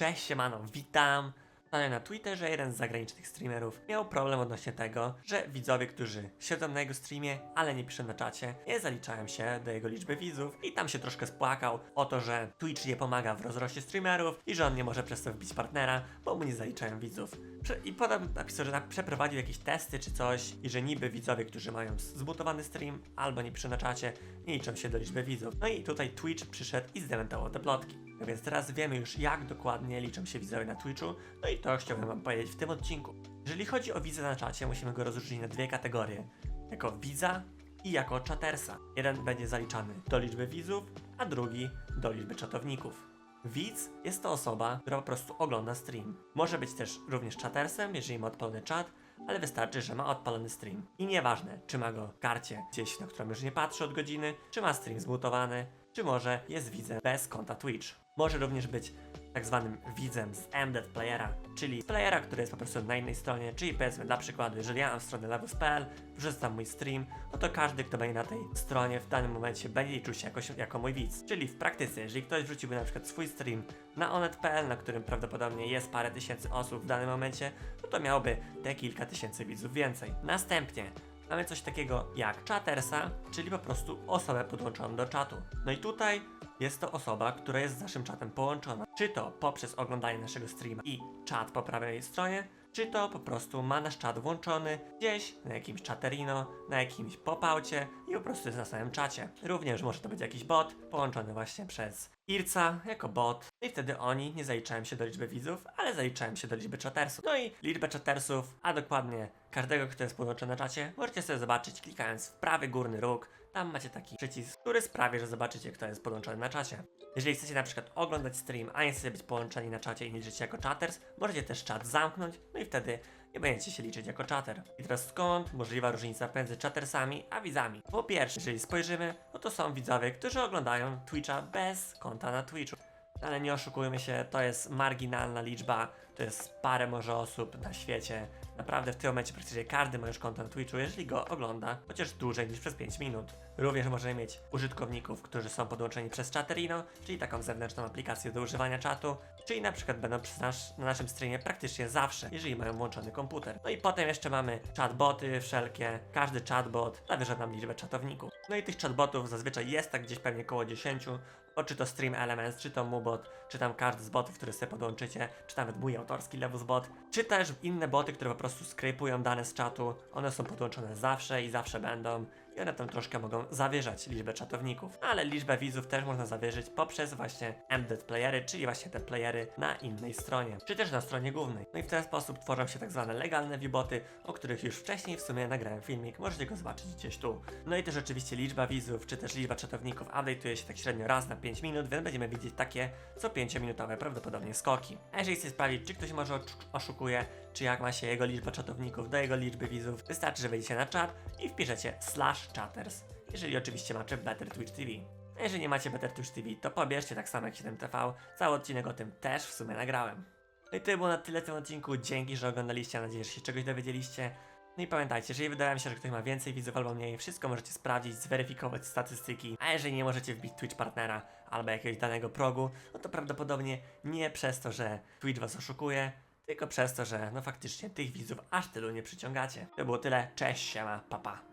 Cześć, siemano, witam! Ostatnio na Twitterze jeden z zagranicznych streamerów miał problem odnośnie tego, że widzowie, którzy siedzą na jego streamie, ale nie piszą na czacie, nie zaliczają się do jego liczby widzów i tam się troszkę spłakał o to, że Twitch nie pomaga w rozroście streamerów i że on nie może przez to wbić partnera, bo mu nie zaliczają widzów. I potem napisał, że na- przeprowadził jakieś testy czy coś i że niby widzowie, którzy mają z- zmutowany stream albo nie na czacie, nie liczą się do liczby widzów. No i tutaj Twitch przyszedł i zdementował te plotki. No więc teraz wiemy już jak dokładnie liczą się widzowie na Twitchu, no i to chciałbym wam powiedzieć w tym odcinku. Jeżeli chodzi o widza na czacie, musimy go rozróżnić na dwie kategorie. Jako widza i jako czatersa. Jeden będzie zaliczany do liczby widzów, a drugi do liczby czatowników. Widz jest to osoba, która po prostu ogląda stream. Może być też również czatersem, jeżeli ma odpalony czat, ale wystarczy, że ma odpalony stream. I nieważne, czy ma go w karcie gdzieś, na którą już nie patrzy od godziny, czy ma stream zmutowany, czy może jest widzem bez konta Twitch. Może również być tak zwanym widzem z Embedded Playera, czyli playera, który jest po prostu na innej stronie, czyli powiedzmy dla przykładu, jeżeli ja mam stronę levels.pl, wrzucam mój stream, no to każdy, kto będzie na tej stronie w danym momencie będzie liczył się jako, jako mój widz. Czyli w praktyce, jeżeli ktoś wrzuciłby na przykład swój stream na onet.pl, na którym prawdopodobnie jest parę tysięcy osób w danym momencie, no to miałby te kilka tysięcy widzów więcej. Następnie mamy coś takiego jak chattersa, czyli po prostu osobę podłączoną do czatu. No i tutaj jest to osoba, która jest z naszym czatem połączona. Czy to poprzez oglądanie naszego streama i czat po prawej stronie, czy to po prostu ma nasz czat włączony gdzieś na jakimś chatterino, na jakimś popaucie i po prostu jest na samym czacie. Również może to być jakiś bot połączony właśnie przez Irca jako bot. No I wtedy oni nie zaliczają się do liczby widzów, ale zaliczają się do liczby chattersów. No i liczbę chattersów, a dokładnie każdego, kto jest podłączony na czacie, możecie sobie zobaczyć klikając w prawy górny róg. Tam macie taki przycisk, który sprawi, że zobaczycie, kto jest podłączony na czacie. Jeżeli chcecie na przykład oglądać stream, a nie chcecie być połączeni na czacie i nie liczycie jako chatters, możecie też czat zamknąć, no i wtedy nie będziecie się liczyć jako chatter. I teraz skąd możliwa różnica między chattersami a widzami? Po pierwsze, jeżeli spojrzymy, no to są widzowie, którzy oglądają Twitcha bez konta na Twitchu. Ale nie oszukujmy się, to jest marginalna liczba, to jest parę może osób na świecie. Naprawdę w tym momencie praktycznie każdy ma już konto na Twitchu, jeżeli go ogląda, chociaż dłużej niż przez 5 minut. Również możemy mieć użytkowników, którzy są podłączeni przez Chatterino, czyli taką zewnętrzną aplikację do używania czatu, czyli na przykład będą na naszym streamie praktycznie zawsze, jeżeli mają włączony komputer. No i potem jeszcze mamy chatboty wszelkie, każdy chatbot zawiera nam liczbę czatowników. No i tych chatbotów zazwyczaj jest tak gdzieś pewnie około 10, o czy to Stream Elements, czy to Czy tam każdy z botów, który sobie podłączycie, czy nawet mój autorski Levus bot, czy też inne boty, które po prostu skrypują dane z czatu. One są podłączone zawsze i zawsze będą i one tam troszkę mogą zawyżać liczbę czatowników. Ale liczbę widzów też można zawyżyć poprzez właśnie embedded playery, czyli właśnie te playery na innej stronie, czy też na stronie głównej. No i w ten sposób tworzą się tak zwane legalne viewboty, o których już wcześniej w sumie nagrałem filmik, możecie go zobaczyć gdzieś tu. No i też oczywiście liczba widzów, czy też liczba czatowników update'uje się tak średnio raz na 5 minut, więc będziemy widzieć takie co 5-minutowe prawdopodobnie skoki. A jeżeli chcecie sprawdzić, czy ktoś może oszu- oszukuje, czy jak ma się jego liczba czatowników do jego liczby widzów, wystarczy, że wejdziecie na czat i wpiszecie slash chatters, jeżeli oczywiście macie Better Twitch TV. A jeżeli nie macie Better Twitch TV, to pobierzcie tak samo jak 7TV, cały odcinek o tym też w sumie nagrałem. No i to było na tyle w tym odcinku, dzięki, że oglądaliście, mam nadzieję, że się czegoś dowiedzieliście. No i pamiętajcie, jeżeli wydaje mi się, że ktoś ma więcej widzów albo mniej, wszystko możecie sprawdzić, zweryfikować statystyki, a jeżeli nie możecie wbić Twitch partnera albo jakiegoś danego progu, no to prawdopodobnie nie przez to, że Twitch was oszukuje, tylko przez to, że no faktycznie tych widzów aż tylu nie przyciągacie. To było tyle, cześć, siema, papa. Pa.